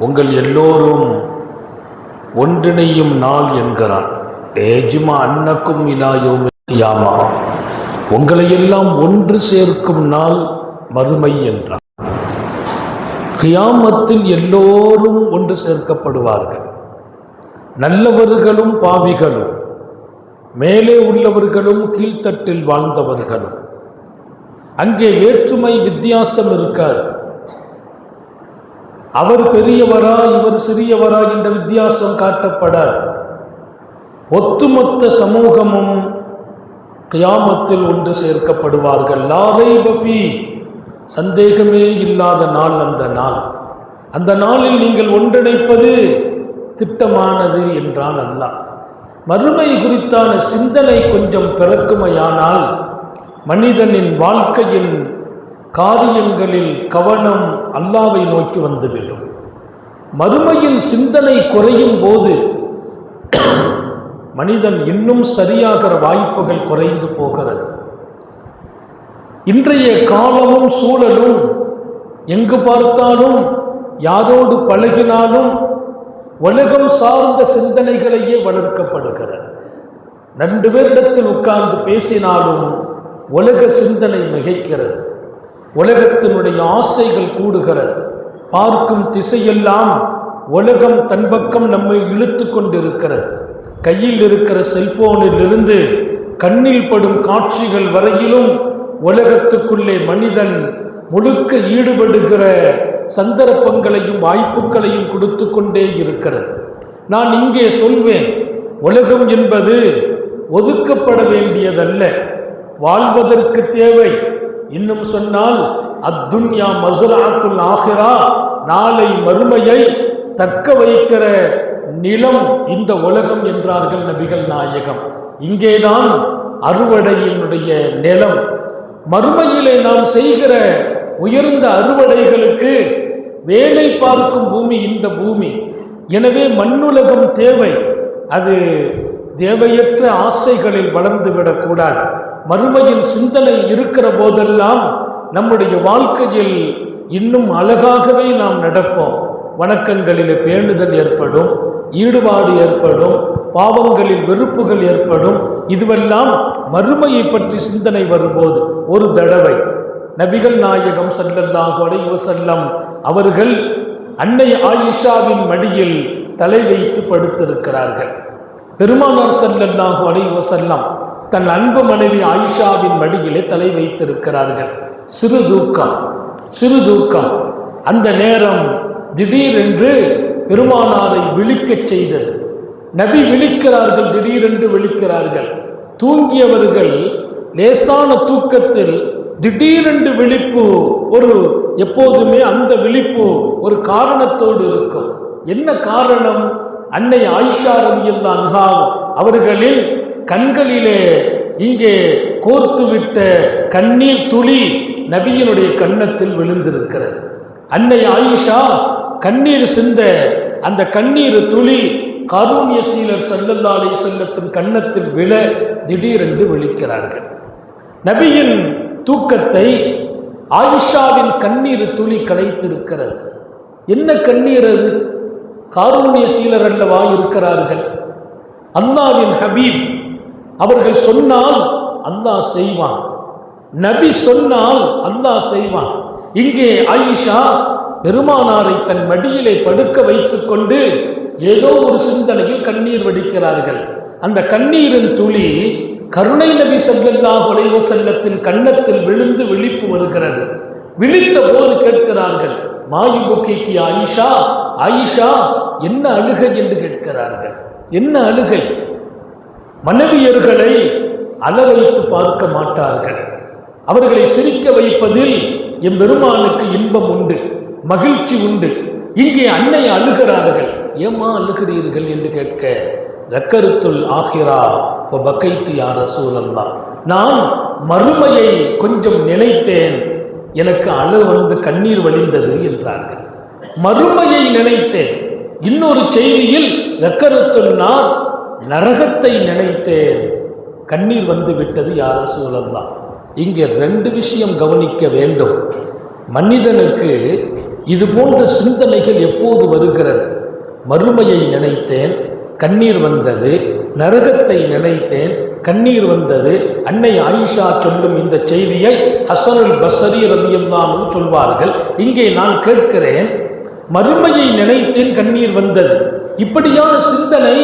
உங்கள் எல்லோரும் ஒன்றிணையும் நாள் என்கிறான் ஏஜுமா அன்னக்கும் இலாயோம் யாமா உங்களை எல்லாம் ஒன்று சேர்க்கும் நாள் மறுமை என்றான் கியாமத்தில் எல்லோரும் ஒன்று சேர்க்கப்படுவார்கள். நல்லவர்களும் பாவிகளும் மேலே உள்ளவர்களும் கீழ்த்தட்டில் வாழ்ந்தவர்களும். அங்கே வேற்றுமை வித்தியாசம் இருக்காது. அவர் பெரியவரா இவர் சிறியவரா என்ற வித்தியாசம் காட்டப்படாது. ஒட்டுமொத்த சமூகமும் கியாமத்தில் ஒன்று சேர்க்கப்படுவார்கள். லாவை பபி சந்தேகமே இல்லாத நாள் அந்த நாள். அந்த நாளில் நீங்கள் ஒன்றிணைப்பது திட்டமானது என்றால் அல்லாஹ் மறுமை குறித்தான சிந்தனை கொஞ்சம் பிறக்குமையானால் மனிதனின் வாழ்க்கையின் காரியங்களில் கவனம் அல்லாவை நோக்கி வந்துவிடும். மறுமையின் சிந்தனை குறையும் போது மனிதன் இன்னும் சரியாகிற வாய்ப்புகள் குறைந்து போகிறது. இன்றைய காலமும் சூழலும் எங்கு பார்த்தாலும் யாரோடு பழகினாலும் உலகம் சார்ந்த சிந்தனைகளையே வளர்க்கப்படுகிறது. ரெண்டு பேரிடத்தில் உட்கார்ந்து பேசினாலும் உலக சிந்தனை மிகைக்கிறது. உலகத்தினுடைய ஆசைகள் கூடுகிறது. பார்க்கும் திசையெல்லாம் உலகம் தன் பக்கம் நம்மை இழுத்து கொண்டிருக்கிறது. கையில் இருக்கிற செல்போனில் இருந்து கண்ணில் படும் காட்சிகள் வரையிலும் உலகத்துக்குள்ளே மனிதன் முழுக்க ஈடுபடுகிற சந்தர்ப்பங்களையும் வாய்ப்புகளையும் கொடுத்து கொண்டே இருக்கிறது. நான் இங்கே சொல்வேன் உலகம் என்பது ஒதுக்கப்பட வேண்டியதல்ல. வாழ்வதற்கு தேவை இன்னும் சொன்னால் அத்துன்யா மசுராத்துல் ஆகிரா நாளை மறுமையை தக்க வைக்கிற நிலம் இந்த உலகம் என்றார்கள் நபிகள் நாயகம். இங்கேதான் அறுவடையினுடைய நிலம். மறுமையிலே நாம் செய்கிற உயர்ந்த அறுவடைகளுக்கு வேலை பார்க்கும் பூமி இந்த பூமி. எனவே மண்ணுலகம் தேவை. அது தேவையற்ற ஆசைகளில் வளர்ந்து விடக்கூடாது. மறுமையின் சிந்தனை இருக்கிற போதெல்லாம் நம்முடைய வாழ்க்கையில் இன்னும் அழகாகவே நாம் நடப்போம். வணக்கங்களில் பேணுதல் ஏற்படும் ஈடுபாடு ஏற்படும் பாவங்களில் வெறுப்புகள் ஏற்படும். இதுவெல்லாம் மறுமையை பற்றி சிந்தனை வரும்போது ஒரு தடவை. நபிகள் நாயகம் ஸல்லல்லாஹு அலைஹி அவர்கள் அன்னை ஆயிஷாவின் மடியில் தலை வைத்து படுத்திருக்கிறார்கள். பெருமானார் ஸல்லல்லாஹு அலைஹி வஸல்லம் தன் அன்பு மனைவி ஆயிஷாவின் மடியிலே தலை வைத்திருக்கிறார்கள். சிறு தூக்கம் சிறு தூக்கம் அந்த நேரம் திடீரென்று பெருமானாரை விழிக்கச் செய்தது. நபி விழிக்கிறார்கள் திடீரென்று விழிக்கிறார்கள். தூங்கியவர்கள் லேசான தூக்கத்தில் திடீரென்று விழிப்பு ஒரு எப்போதுமே அந்த விழிப்பு ஒரு காரணத்தோடு இருக்கும். என்ன காரணம்? அன்னை ஆயிஷா ரலியல்லாஹு அன்ஹா கண்களிலே இங்கே கோர்த்துவிட்ட கண்ணீர் துளி நபியினுடைய கண்ணத்தில் விழுந்திருக்கிறது. அன்னை ஆயிஷா கண்ணீர் சிந்த அந்த கண்ணீர் துளி காரூணிய சீலர் சல்லல்லா அலைஹி செல்லத்தின் கண்ணத்தில் விழ திடீரென்று விழிக்கிறார்கள். நபியின் தூக்கத்தை ஆயிஷாவின் கண்ணீர் துளி கலைத்திருக்கிறது என்ன கண்ணீர் அது? காரூண்ய சீலர் அல்லவா இருக்கிறார்கள் அல்லாவின் ஹபீப் அவர்கள் சொன்னால் அல்லாஹ் செய்வான். நபி சொன்னால் அல்லாஹ் செய்வான். இங்கே ஆயிஷா பெருமானாரை தன் மடியிலே படுக்க வைத்துக் கொண்டு ஏதோ ஒரு சிந்தனையில் கண்ணீர் வடிக்கிறார்கள். அந்த கண்ணீரின் துளி கருணை நபி ஸல்லல்லாஹு உலைவ செல்லத்தின் கன்னத்தில் விழுந்து விழிப்பு வருகிறது. விழித்த போது கேட்கிறார்கள் மாயுபுக்கிக்கு ஆயிஷா ஆயிஷா என்ன அழுகை என்று கேட்கிறார்கள்? என்ன அழுகை? மனைவியர்களை அளவைத்து பார்க்க மாட்டார்கள். அவர்களை சிரிக்க வைப்பதில் எம் பெருமானுக்கு இன்பம் உண்டு மகிழ்ச்சி உண்டு. இங்கே அன்னை அழுகிறார்கள். ஏமா அழுகிறீர்கள் என்று கேட்க ரக்கருத்துல் ஆகிரா இப்போ பக்கைத்து யார் ரசூலல்லா நான் மறுமையை கொஞ்சம் நினைத்தேன். எனக்கு அழு வந்து கண்ணீர் வழிந்தது என்றார்கள். மறுமையை நினைத்தேன். இன்னொரு செய்தியில் ரக்கருத்துல் நான் நரகத்தை நினைத்தேன். கண்ணீர் வந்து விட்டது யாரும் சூழல்லாம் இங்கே ரெண்டு விஷயம் கவனிக்க வேண்டும். மனிதனுக்கு இது போன்ற சிந்தனைகள் எப்போது வருகிறது? மறுமையை நினைத்தேன். கண்ணீர் வந்தது. நரகத்தை நினைத்தேன். கண்ணீர் வந்தது. அன்னை ஆயிஷா சொல்லும் இந்த செய்தியை ஹசனுல் பசரி ரவியல்லாமும் சொல்வார்கள். இங்கே நான் கேட்கிறேன் மறுமையை நினைத்தேன் கண்ணீர் வந்தது. இப்படியான சிந்தனை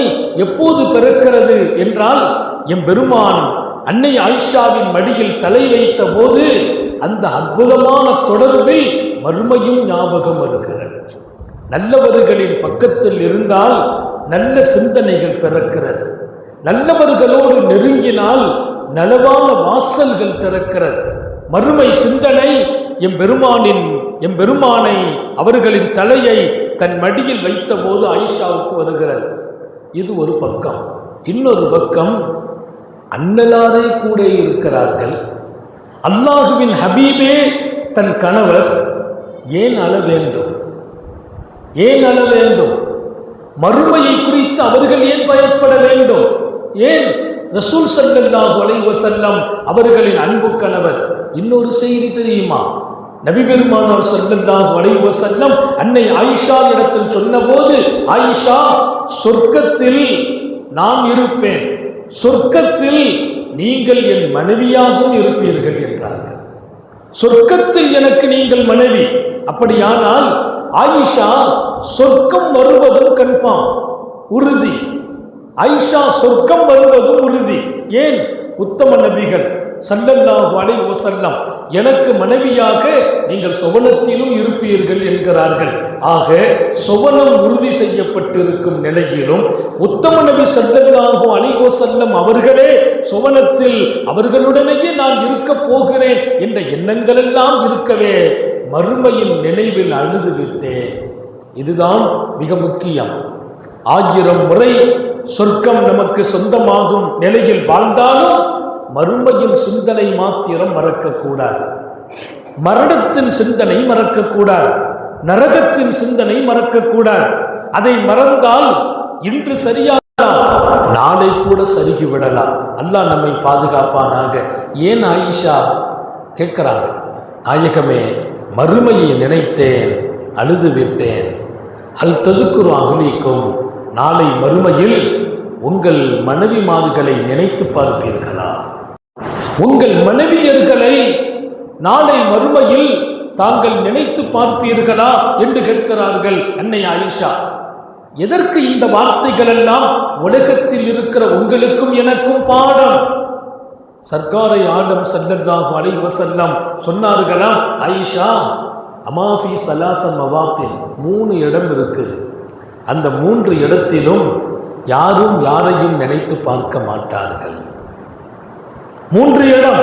எப்போது பிறக்கிறது என்றால் எம் பெருமான் அன்னை ஆயிஷாவின் மடியில் தலை வைத்த போது அந்த அற்புதமான தொடர்பில் மறுமையும் ஞாபகம் வருகிறது. நல்லவர்களின் பக்கத்தில் இருந்தால் நல்ல சிந்தனைகள் பிறக்கிறது. நல்லவர்களோடு நெருங்கினால் நலவான வாசல்கள் திறக்கிறது. மறுமை சிந்தனை எம் பெருமானின் எம் பெருமானை அவர்களின் தலையை தன் மடியில் வைத்த போது ஐஷாவுக்கு வருகிறது. இது ஒரு பக்கம். இன்னொரு பக்கம் அன்னலாரே கூட இருக்கிறார்கள். அல்லாஹுவின் ஹபீபே தன் கணவர் ஏன் அழ வேண்டும்? ஏன் அழ வேண்டும்? மறுமையை குறித்து அவர்கள் ஏன் பயப்பட வேண்டும்? ஏன்? ரசூல் சல்லல்லாஹு அலை வசல்லம் அவர்களின் அன்பு கணவர். இன்னொரு செய்தி தெரியுமா? நபி பெருமானார் ஸல்லல்லாஹு அலை வசல்லம் அன்னை ஆயிஷா இடத்தில் சொன்னபோது ஆயிஷா சொர்க்கத்தில் நான் இருப்பேன். சொர்க்கத்தில் நீங்கள் என் மனைவியாகவும் இருப்பீர்கள் என்றார்கள். சொர்க்கத்தில் எனக்கு நீங்கள் மனைவி. அப்படியானால் ஆயிஷா சொர்க்கம் வருவதும் கன்ஃபார்ம் உறுதி. ஐஷா சொர்க்கம் வருவதும் உறுதி. ஏன்? உத்தம நபிகள் சல்லல்லாஹு அலை வசல்லம் எனக்கு மனைவியாக நீங்கள் சுவனத்திலும் இருப்பீர்கள் என்கிறார்கள். ஆக சுவனம் உறுதி செய்யப்பட்டிருக்கும் நிலையிலும் உத்தம நபி சல்லல்லாஹு அலைஹி வஸல்லம் அவர்களே சுவனத்தில் அவர்களுடனேயே நான் இருக்க போகிறேன் என்ற எண்ணங்கள் எல்லாம் இருக்கவே மறுமையின் நினைவில் அழுது விட்டேன் இதுதான் மிக முக்கியம். ஆயிரம் முறை சொர்க்கம் நமக்கு சொந்தமாகும் நிலையில் வாழ்ந்தாலும் மறுமையின் சிந்தனை மாத்திரம் மறக்கக்கூடாது. மரணத்தின் சிந்தனை மறக்கக்கூடாது. நரகத்தின் சிந்தனை மறக்கக்கூடாது. அதை மறந்தால் இன்று சரியாக நாளை கூட சருகி விடலாம் அல்லாஹ் நம்மை பாதுகாப்பானாக. ஏன் ஆயிஷா? கேட்கிறாங்க. நாயகமே மறுமையை நினைத்தேன் அழுது விட்டேன் அல் ததுக்குரு அகலிக்கும் நாளை மறுமையில் உங்கள் மனைவிமார்களை நினைத்து பார்ப்பீர்களா? உங்கள் மனைவியர்களை நாளை மறுமையில் தாங்கள் நினைத்து பார்ப்பீர்களா என்று கேட்கிறார்கள் அன்னை ஆயிஷா. எதற்கு இந்த வார்த்தைகள் எல்லாம் உலகத்தில் இருக்கிற உங்களுக்கும் எனக்கும் பாடம்? சர்க்காரை ஆடம் சல்லல்லாஹு அலைஹி வஸல்லம் சொன்னார்களாம் ஆயிஷா அமாஃபி சலாசம் மவாத்தில் மூணு இடம் இருக்குது அந்த மூன்று இடத்திலும் யாரும் யாரையும் நினைத்து பார்க்க மாட்டார்கள். மூன்று இடம்.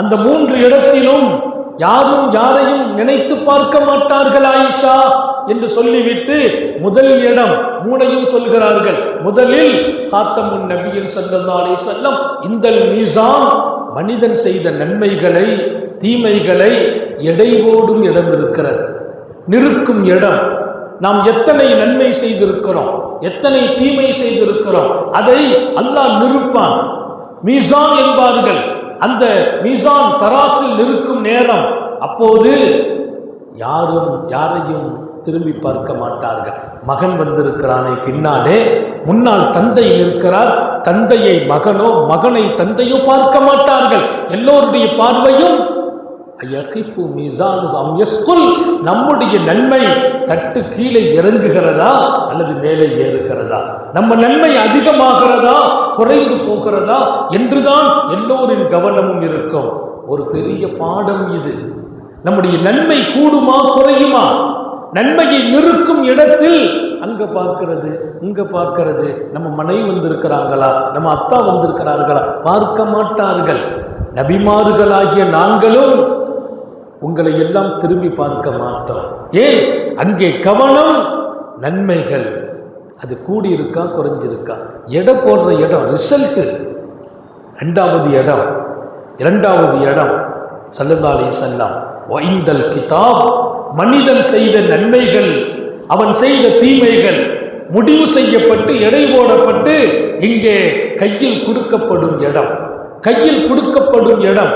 அந்த மூன்று இடத்திலும் யாரும் யாரையும் நினைத்து பார்க்க மாட்டார்கள் ஆயிஷா என்று சொல்லிவிட்டு முதல் இடம் மூனையும் சொல்கிறார்கள். முதலில் காத்தமுன் நபியின் சல்லல்லாஹு செல்லம் இந்த மீசான் மனிதன் செய்த நன்மைகளை தீமைகளை எடைவோடும் இடம் இருக்கிறது நிற்கும் இடம் நாம் எத்தனை நன்மை செய்திருக்கிறோம் எத்தனை தீமை செய்திருக்கிறோம் அதை அல்லாஹ் நிறுப்பான் மீசான் என்பார்கள். அந்த மீசான் தராசில் நிற்கும் நேரம் அப்போது யாரும் யாரையும் திரும்பி பார்க்க மாட்டார்கள். மகன் வந்திருக்கிறானே பின்னாலே முன்னால் தந்தை இருக்கிறார் தந்தையை மகனோ மகனை தந்தையோ பார்க்க மாட்டார்கள். எல்லோருடைய பார்வையும் நம்முடைய நன்மை தட்டு கீழே இறங்குகிறதா அல்லது மேலே ஏறுகிறதா? நம்ம நன்மை அதிகமாகிறதா குறைந்து போகிறதா என்றுதான் எல்லோரின் கவனமும் இருக்கும். ஒரு பெரிய பாடம் இது. நம்முடைய நன்மை கூடுமா குறையுமா? நன்மையை நிறுக்கும் இடத்தில் அங்க பார்க்கிறது இங்க பார்க்கிறது. நம்ம மனைவி வந்திருக்கிறாங்களா? நம்ம அத்தா வந்திருக்கிறார்களா? பார்க்க மாட்டார்கள். நபிமார்களாகிய நாங்களும் உங்களை எல்லாம் திரும்பி பார்க்க மாட்டோம். ஏன்? அங்கே கவனம் நன்மைகள். அது கூடி இருக்கா குறைஞ்சிருக்கா? எடை போடுற இடம் ரிசல்ட்டு ரெண்டாவது இடம் இரண்டாவது இடம். சல்லல்லாலே செல்லாம் வைந்தல் கிதாப். மனிதன் செய்த நன்மைகள் அவன் செய்த தீமைகள் முடிவு செய்யப்பட்டு எடை போடப்பட்டு இங்கே கையில் கொடுக்கப்படும் இடம். கையில் கொடுக்கப்படும் இடம்.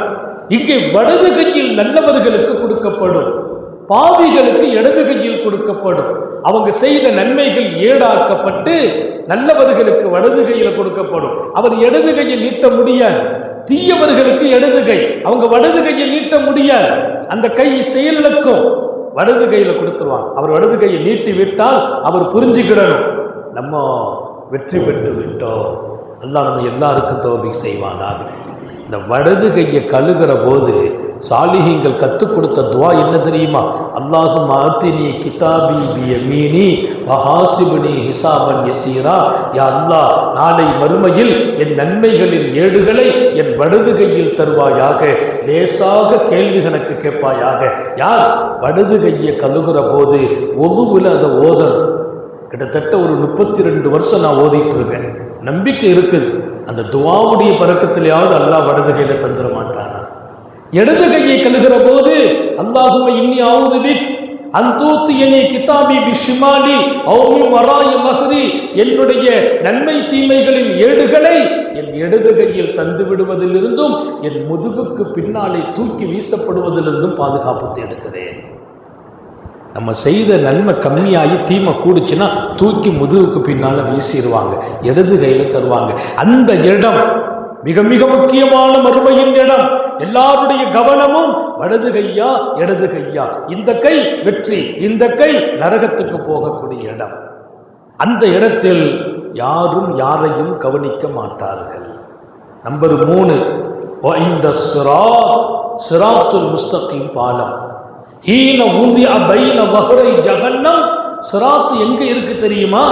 இங்கே வலது கையில் நல்லவர்களுக்கு கொடுக்கப்படும். பாவிகளுக்கு இடது கையில் கொடுக்கப்படும். அவங்க செய்த நன்மைகள் ஏடாக்கப்பட்டு நல்லவர்களுக்கு வலது கையில் கொடுக்கப்படும். அவர் இடது கையில் நீட்ட முடியாது. தீயவர்களுக்கு இடது கை. அவங்க வலது கையில் நீட்ட முடியாது. அந்த கை செயலிழக்கும். வலது கையில் கொடுத்துருவாங்க. அவர் வலது கையை நீட்டி விட்டால் அவர் புரிஞ்சுக்கிடணும். நம்ம வெற்றி பெற்று விட்டோம். அல்லா நம்ம எல்லாருக்கும் தோல்வி செய்வானாக. இந்த வடது கையை கழுகிற போது சாலிஹிங்கள் கற்றுக் கொடுத்த துவா என்ன தெரியுமா? அல்லாஹு மாத்தினி கிதாபி பியமீனி வஹாசிபனி ஹிசாபன் யசீரா. யா அல்லாஹ் நாளை மறுமையில் என் நன்மைகளின் ஏடுகளை என் வடது கையில் தருவாயாக. லேசாக கேள்வி கணக்கு கேட்பாயாக. யார்? வடது கையை கழுகுற போது ஒவ்வொரு அதை ஓதணும். கிட்டத்தட்ட ஒரு முப்பத்தி ரெண்டு வருஷம் நான் ஓதிட்டு இருக்கேன். நம்பிக்கை இருக்குது. அந்த துவாவுடைய பறக்கத்திலேயாவது அல்லாஹ் வடது கையில தந்துட மாட்டானா இடது கையை கழுகிற போது அல்லாஹும இன்னி ஆவுதுவி அந்தூத்து என்னை கிதாபி பிஷிமாலி அவுமி வராயு மஹரி என்னுடைய நன்மை தீமைகளின் ஏடுகளை என் இடது கையில் தந்து விடுவதிலிருந்தும் என் முதுகுக்கு பின்னாலே தூக்கி வீசப்படுவதிலிருந்தும் பாதுகாப்பு தேடுகிறேன். நம்ம செய்த நன்மை கம்மியாகி தீமை கூடுச்சுன்னா தூக்கி முதுகுக்கு பின்னால் வீசிடுவாங்க இடது கையில் தருவாங்க. அந்த இடம் மிக மிக முக்கியமான மறுமையின் இடம். எல்லாருடைய கவனமும் வலது கையா இடது கையா. இந்த கை வெற்றி இந்த கை நரகத்துக்கு போகக்கூடிய இடம். அந்த இடத்தில் யாரும் யாரையும் கவனிக்க மாட்டார்கள். நம்பர் மூணு இந்த சிராத்துல் முஸ்தகிம் பாலம். ஹீன ஊந்தி அபைன வகுரை ஜகன்னம். சிராத்து எங்க இருக்கு தெரியுமா?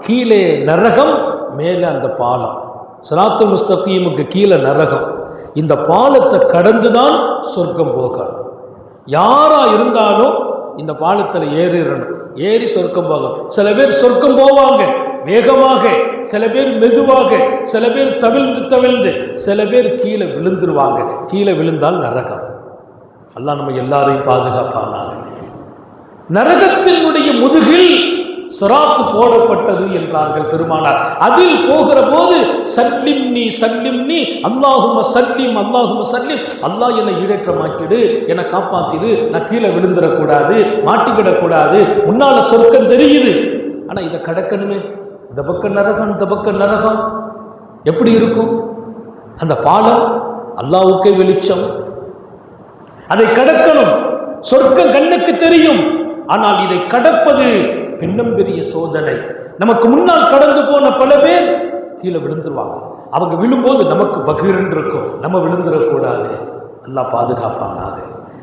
கீழே நரகம் மேலே அந்த பாலம். சிராத்து முஸ்தகீமுக்கு கீழே நரகம். இந்த பாலத்தை கடந்து தான் சொர்க்கம் போகணும். யாரா இருந்தாலும் இந்த பாலத்தில் ஏறிடணும். ஏறி சொர்க்கம் போகும் சில பேர் சொர்க்கம் போவாங்க வேகமாக. சில பேர் மெதுவாக. சில பேர் தவிழ்ந்து தவிழ்ந்து. சில பேர் கீழே விழுந்துருவாங்க. கீழே விழுந்தால் நரகம். அல்லாஹ் நம்ம எல்லாரையும் பாதுகாப்பானாக. நரகத்தினுடைய முதுகில் சிராத்து போடப்பட்டது என்றார்கள் பெருமானார். அதில் போகிற போது சல்லிம் நீ சல்லிம் நீ அல்லாஹும சல்லிம் அல்லாஹும சல்லிம் அல்லாஹ் என்னை ஈடேற்றமாக்கிடு என்னை காப்பாத்திடு நான் கீழே விழுந்துடக்கூடாது மாட்டிக்கிடக்கூடாது முன்னால சொர்க்கம் தெரியுது. ஆனா இதை கடக்கணுமே? இந்த பக்கம் நரகம் இந்த பக்கம் நரகம். எப்படி இருக்கும்? அந்த பாலம் அல்லாவுக்கே வெளிச்சம். அதை கடக்கணும். சொர்க்கம் கண்ணுக்கு தெரியும். ஆனால் இதை கடப்பது பெண்ணும் பெரிய சோதனை. நமக்கு முன்னால் கடந்து போன பல பேர் கீழே விழுந்துருவாங்க. அவங்க விழும்போது நமக்கு பகீரன் இருக்கும் நம்ம விழுந்துடக்கூடாது. அல்லாஹ் பாதுகாப்பானாக.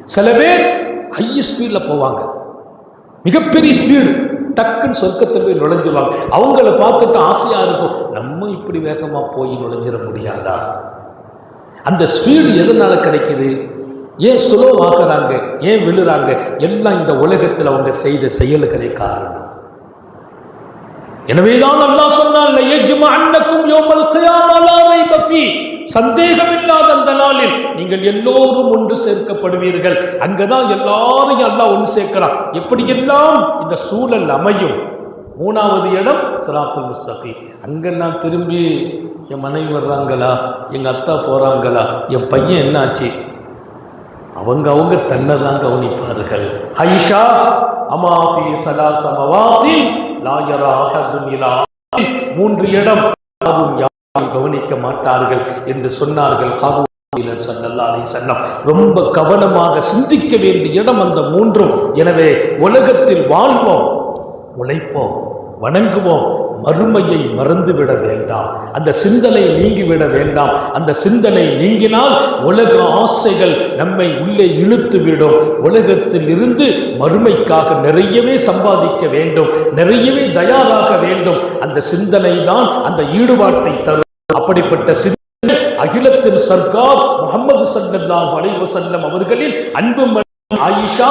சில பேர் ஹை ஸ்பீடில் போவாங்க. மிகப்பெரிய ஸ்பீடு டக்குன்னு சொர்க்கத்தில் போய் நுழைஞ்சிருவாங்க. அவங்கள பார்த்துட்டு ஆசையாக இருக்கும். நம்ம இப்படி வேகமாக போய் நுழைஞ்சிட முடியாதா? அந்த ஸ்பீடு எதனால் கிடைக்குது? ஏன் ஸ்லோ ஆக்குறாங்க ஏன் விழுறாங்க? எல்லாம் இந்த உலகத்தில் அவங்க செய்த செயல்களை காரணம். எனவேதான் அல்லாஹ் சொன்னான் சந்தேகம் இல்லாத சந்தேகமில்லாத அந்த நாளில் நீங்கள் எல்லோரும் ஒன்று சேர்க்கப்படுவீர்கள். அங்கதான் எல்லாரையும் அல்லாஹ் ஒன்று சேர்க்கிறான். எப்படியெல்லாம் இந்த சூழல் அமையும். மூணாவது இடம் சிராத்துல் முஸ்தபி அங்கே நான் திரும்பி என் மனைவி வர்றாங்களா? எங்கள் அத்தா போகிறாங்களா என் பையன் என்னாச்சு? அவங்க அவங்க தன்னை தான் கவனிப்பார்கள். ஐஷா அமாஃபி சலா சமவாதி லாயராக அஹதுன் மூன்று இடம் யாரும் யாரும் கவனிக்க மாட்டார்கள் என்று சொன்னார்கள் காபூலர் ரொம்ப கவனமாக சிந்திக்க வேண்டிய இடம் அந்த மூன்றும். எனவே உலகத்தில் வாழ்வோம் உழைப்போம் வணங்குவோம். மறுமையை மறந்துவிட வேண்டாம். அந்த சிந்தனை நீங்கிவிட வேண்டாம். அந்த சிந்தனை நீங்கினால் உலக ஆசைகள் நம்மை உள்ளே இழுத்து விடும் உலகத்தில் இருந்து மறுமைக்காக நிறையவே சம்பாதிக்க வேண்டும். நிறையவே தயாராக வேண்டும். அந்த சிந்தனை தான் அந்த ஈடுபாட்டை தரும். அப்படிப்பட்ட சிந்தனை அகிலத்தின் சர்க்கார் முகமது சல்லல்லாஹு அலைவசல்லம் அவர்களின் அன்பு ஆயிஷா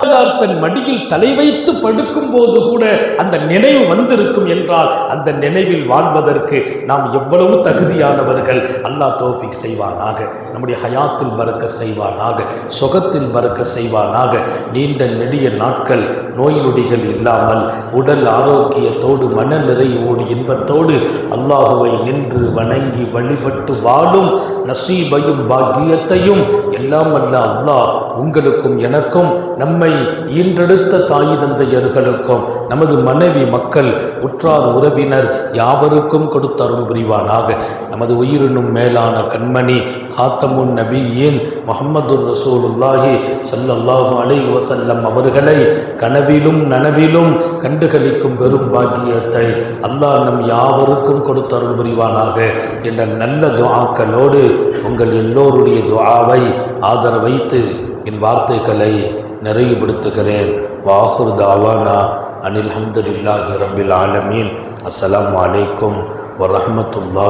தன் மடியில் தலை வைத்து படுக்கும் போது கூட அந்த நினைவு வந்திருக்கும் என்றால் அந்த நினைவில் வாழ்வதற்கு நாம் எவ்வளவு தகுதியானவர்கள். அல்லாஹ் தோஃபிக் செய்வானாக. நம்முடைய ஹயாத்தில் மறக்க செய்வானாக. சுகத்தில் மறக்க செய்வானாக. நீண்ட நெடிய நாட்கள் நோய் நொடிகள் இல்லாமல் உடல் ஆரோக்கியத்தோடு மன நிறைவோடு இன்பத்தோடு அல்லாஹுவை நின்று வணங்கி வழிபட்டு வாழும் நசீபையும் பாக்கியத்தையும் எல்லாம் அல்ல அல்லாஹ் உங்களுக்கும் எனக்கும் நம்மை ஈன்றெடுத்த தாய் தந்தையர்களுக்கும் நமது மனைவி மக்கள் உற்றார் உறவினர் யாவருக்கும் கொடுத்த அருள் புரிவானாக. நமது உயிரினும் மேலான கண்மணி ஹாத்தமுன் நபியின் முகமது ரசூலுல்லாஹி சல்லல்லாஹு அலை வசல்லம் அவர்களை கனவிலும் நனவிலும் கண்டுகளிக்கும் பெரும் பாக்கியத்தை அல்லாஹ் நம் யாவருக்கும் கொடுத்த அருள் புரிவானாக. என்ற நல்ல துவாக்களோடு உங்கள் எல்லோருடைய துவாவை ஆதரவைத்து என் வார்த்தைகளை நிறைவுபடுத்துகிறேன். வாஹுர் தாவானா அனில் ஹம்துலில்லாஹி ரபில் ஆலமீன். அஸ்லாம் அலைக்கும் வரமத்துல்லா